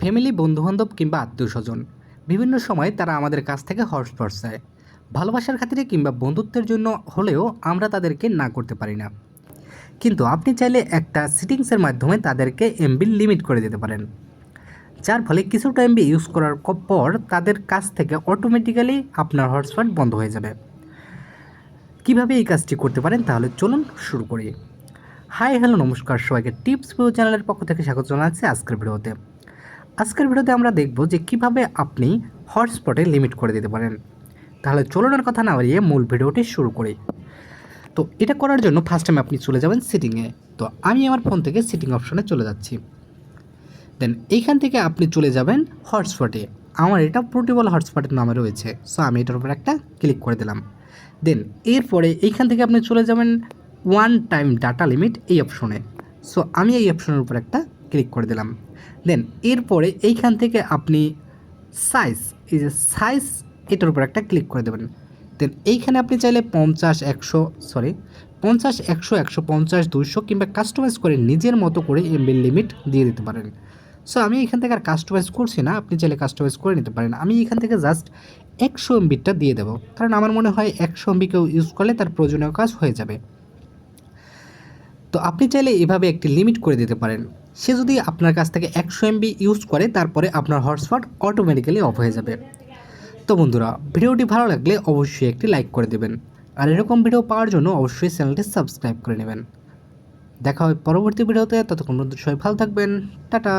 Family, বন্ধুবান্ধব কিংবা আত্মীয় স্বজন বিভিন্ন সময় তারা আমাদের কাছ থেকে হটস্পট চায় ভালোবাসার খাতিরে কিংবা বন্ধুত্বের জন্য হলেও আমরা তাদেরকে না করতে পারি না। কিন্তু আপনি চাইলে একটা সিটিংসের মাধ্যমে তাদেরকে এমবি লিমিট করে দিতে পারেন। যার ফলে কিছুটা এমবি ইউজ করার পর তাদের কাছ থেকে অটোমেটিক্যালি আপনার হটস্পট বন্ধ হয়ে যাবে। কীভাবে এই কাজটি করতে পারেন? তাহলে চলুন শুরু করি। হাই হ্যালো নমস্কার। সবাইকে টিপস ভিডিও চ্যানেলের পক্ষ থেকে স্বাগত জানাচ্ছি আজকের ভিডিওতে। আজকের ভিডিওতে আমরা দেখব যে কীভাবে আপনি হটস্পটে লিমিট করে দিতে পারেন। তাহলে চলুন আর কথা না বাড়িয়ে মূল ভিডিওটি শুরু করি। তো এটা করার জন্য ফার্স্ট টাইম আপনি চলে যাবেন সিটিংয়ে তো আমি আমার ফোন থেকে সিটিং অপশনে চলে যাচ্ছি। দেন এইখান থেকে আপনি চলে যাবেন হটস্পটে আমার এটা পোর্টেবল হটস্পটের নামে রয়েছে। সো আমি এটার উপর একটা ক্লিক করে দিলাম। দেন এরপরে এইখান থেকে আপনি চলে যাবেন ওয়ান টাইম ডাটা লিমিট এই অপশনে সো আমি এই অপশনের উপর একটা ক্লিক করে দিলাম। দেন এরপরে এইখান থেকে আপনি সাইজ এই যে সাইজ এটার উপর একটা ক্লিক করে দেবেন। দেন এইখানে আপনি চাইলে পঞ্চাশ, একশো সরি পঞ্চাশ, একশো একশো পঞ্চাশ, দুইশো কিংবা কাস্টমাইজ করে নিজের মতো করে এমবির লিমিট দিয়ে দিতে পারেন। সো আমি এখান থেকে আর কাস্টমাইজ করছি না, আপনি চাইলে কাস্টমাইজ করে নিতে পারেন। আমি এখান থেকে জাস্ট একশো এমবিটা দিয়ে দেবো। কারণ আমার মনে হয় একশো এমবি কেউ ইউজ করলে তার প্রয়োজনীয় কাজ হয়ে যাবে। তো আপনি চাইলে এভাবে একটি লিমিট করে দিতে পারেন। সে যদি আপনার কাছ থেকে একশো এমবি ইউজ করে, তারপরে আপনার হটস্পট অটোমেটিক্যালি অফ হয়ে যাবে। তো বন্ধুরা, ভিডিওটি ভালো লাগলে অবশ্যই একটি লাইক করে দেবেন। আর এরকম ভিডিও পাওয়ার জন্য অবশ্যই চ্যানেলটি সাবস্ক্রাইব করে নেবেন। দেখা হয় পরবর্তী ভিডিওতে ততক্ষণ সবাই ভালো থাকবেন। টাটা!